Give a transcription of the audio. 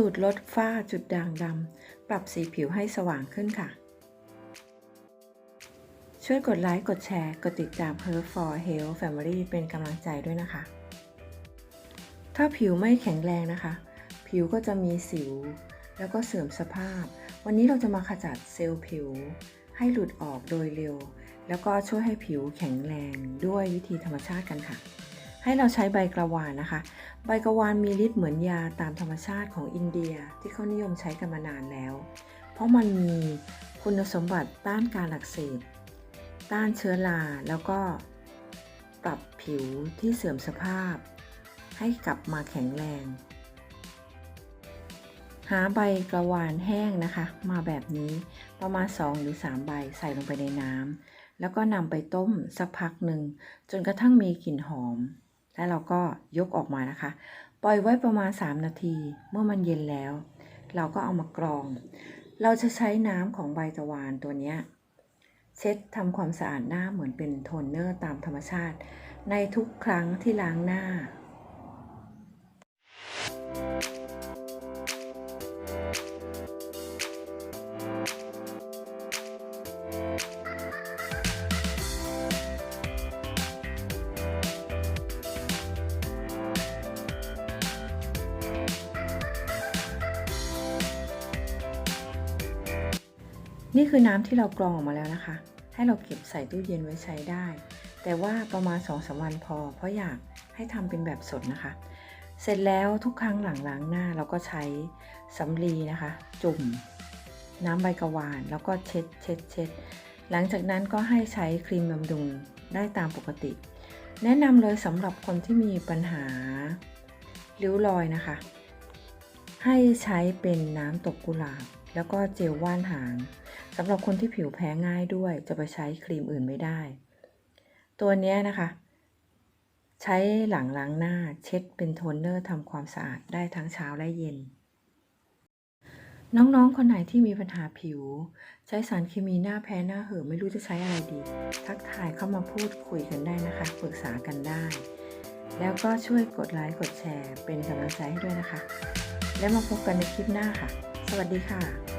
สูตรลดฝ้าจุดด่างดำ ปรับสีผิวให้สว่างขึ้นค่ะ ช่วยกดไลค์ กดแชร์ กดติดตาม Her for Health Family เป็นกำลังใจด้วยนะคะ ถ้าผิวไม่แข็งแรงนะคะ ผิวก็จะมีสิว แล้วก็เสื่อมสภาพ วันนี้เราจะมาขจัดเซลล์ผิว ให้หลุดออกโดยเร็ว แล้วก็ช่วยให้ผิวแข็งแรงด้วยวิธีธรรมชาติกันค่ะ ให้เราใช้ใบกระวานนะคะ ใบกระวานมีฤทธิ์เหมือนยาตามธรรมชาติของอินเดียที่เขานิยมใช้กันมานานแล้ว เพราะมันมีคุณสมบัติต้านการอักเสบ ต้านเชื้อรา แล้วก็ปรับผิวที่เสื่อมสภาพ ให้กลับมาแข็งแรง หาใบกระวานแห้งนะคะ มาแบบนี้ประมาณ 2 หรือ 3 ใบใส่ลงไปในน้ำแล้วก็นำไปต้มสักพักหนึ่ง จนกระทั่งมีกลิ่นหอม แล้วเราก็ยกออกมานะคะ ปล่อยไว้ประมาณ 3 นาที เมื่อมันเย็นแล้ว เราก็เอามากรอง เราจะใช้น้ำของใบตะวานตัวเนี้ยเช็ดทำความสะอาดหน้าเหมือนเป็นโทนเนอร์ตามธรรมชาติ ในทุกครั้งที่ล้างหน้า นี่คือน้ำที่เรากรองออกมาแล้วนะคะ ให้เราเก็บใส่ตู้เย็นไว้ใช้ได้ แต่ว่าประมาณ2อสวันพอ เพราะอยากให้ทำเป็นแบบสดนะคะ เสร็จแล้วทุกครั้งหลังล้างหน้าเราก็ใช้สำลีนะคะ จุ่ม น้ำใบกระวาน แล้วก็เช็ดเช็ดเช็ดหลังจากนั้นก็ให้ใช้ครีมบำรุงได้ตามปกติ แนะนำเลยสำหรับคนที่มีปัญหาริ้วรอยนะคะ ให้ใช้เป็นน้ำตกกุหลาบ แล้วก็เจลว่านหาง สำหรับคนที่ผิวแพ้ง่ายด้วยจะไปใช้ครีมอื่นไม่ได้ ตัวนี้นะคะ ใช้หลังล้างหน้าเช็ดเป็นโทนเนอร์ทำความสะอาดได้ทั้งเช้าและเย็น น้องๆ คนไหนที่มีปัญหาผิว ใช้สารเคมีหน้าแพ้หน้าเหือะไม่รู้จะใช้อะไรดี ทักทายเข้ามาพูดคุยกันได้นะคะปรึกษากันได้ แล้วก็ช่วยกดไลค์กดแชร์ เป็นกำลังใจให้ด้วยนะคะ แล้วมาพบกันในคลิปหน้าค่ะ สวัสดีค่ะ